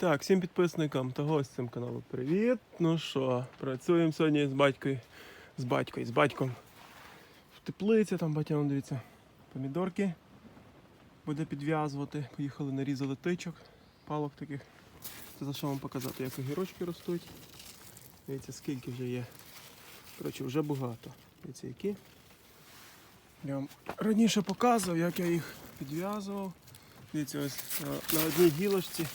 Так, всім підписникам та гостям каналу привіт. Ну що, працюємо сьогодні з батькою, з батькою, з батьком. В теплиці, там батя, вон, дивіться, помідорки буде підв'язувати. Поїхали, нарізали тичок, палок таких. Це за що вам показати, як огірочки ростуть. Дивіться, скільки вже є. Коротше, вже багато. Дивіться, які. Я вам раніше показував, як я їх підв'язував. Дивіться, ось на, на одній гілочці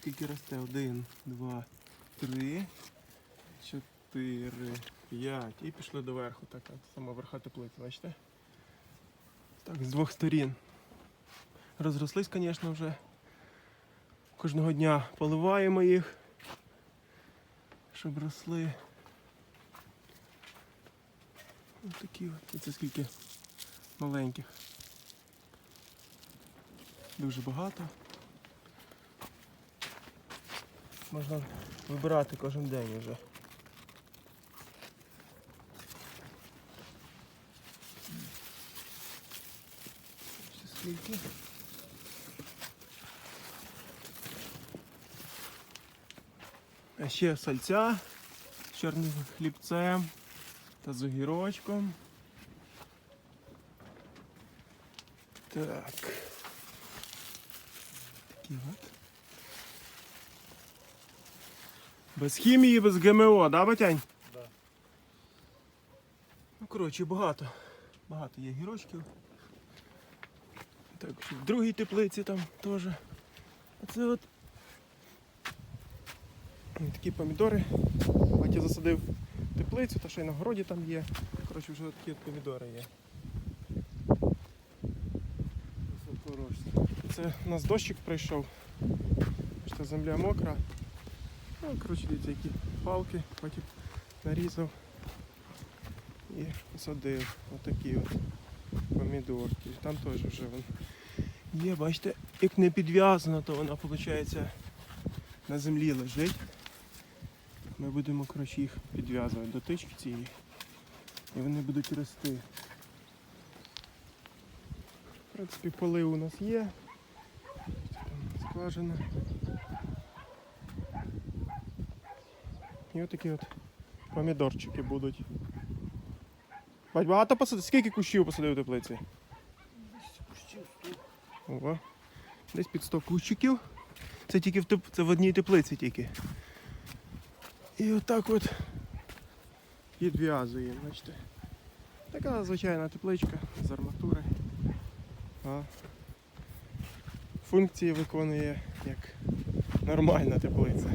скільки росте? Один, два, три, чотири, п'ять. І пішли до верху. Така сама верха теплиці, бачите? Так, з двох сторін. Розрослись, звісно, вже. Кожного дня поливаємо їх, щоб росли. Ось такі от. І це скільки маленьких. Дуже багато. Можна вибирати кожен день вже. Скільки? А ще сальця з чорним хлібцем та з огірочком. Так. Такі от. Без хімії, без ГМО, да, батянь? Да. Ну, коротше, багато. Багато є гірочків. Так, в другій теплиці там теж. А це от ось такі помідори. Батя засадив теплицю, та ще й на городі там є. Коротше, вже такі от помідори є. Це у нас дощик прийшов. Бачите, земля мокра. Ну, коротше, дивіться, які палки, потім нарізав і посадив отакі от помідорки. Там теж вже вон є, бачите, як не підв'язана, то вона, виходить, на землі лежить. Ми будемо коротше, їх підв'язувати до тички цієї. І вони будуть рости. В принципі, полив у нас є. Там скважина. І отакі от помідорчики будуть. Бать, багато посадив? Скільки кущів посадив у теплиці? Ого. Десь під 100 кущиків. Це тільки в теп... це в одній теплиці тільки. І отак от підв'язуємо, бачите. Така звичайна тепличка з арматури. А функції виконує як нормальна теплиця.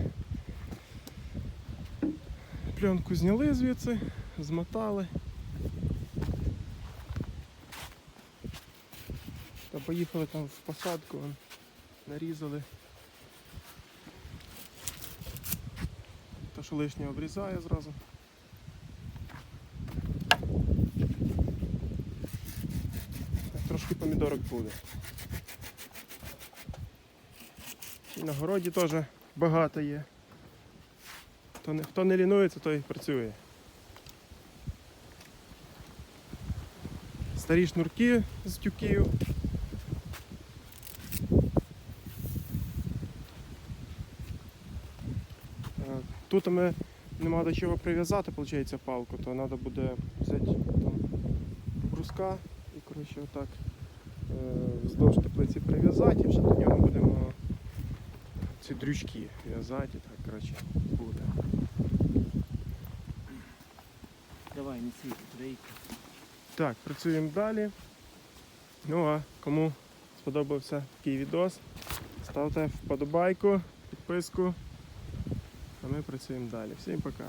Пленку зняли звідси, змотали. Та поїхали там в посадку, нарізали. Та що лишнє обрізає зразу. Трошки помідорок буде. І на городі теж багато є. Хто не, хто не лінується, той працює. Старі шнурки з тюків. Е, Тут ми нема до чого прив'язати, виходить, палку, то треба буде взяти там бруска і коротше отак е, вздовж теплиці прив'язати і вже до нього будемо ці дрючки в'язати. і Так, коротше, буде. Давай, неси рейку. Так, працюємо далі. Ну а кому сподобався такий відос, ставте вподобайку, підписку. А ми працюємо далі. Всім пока.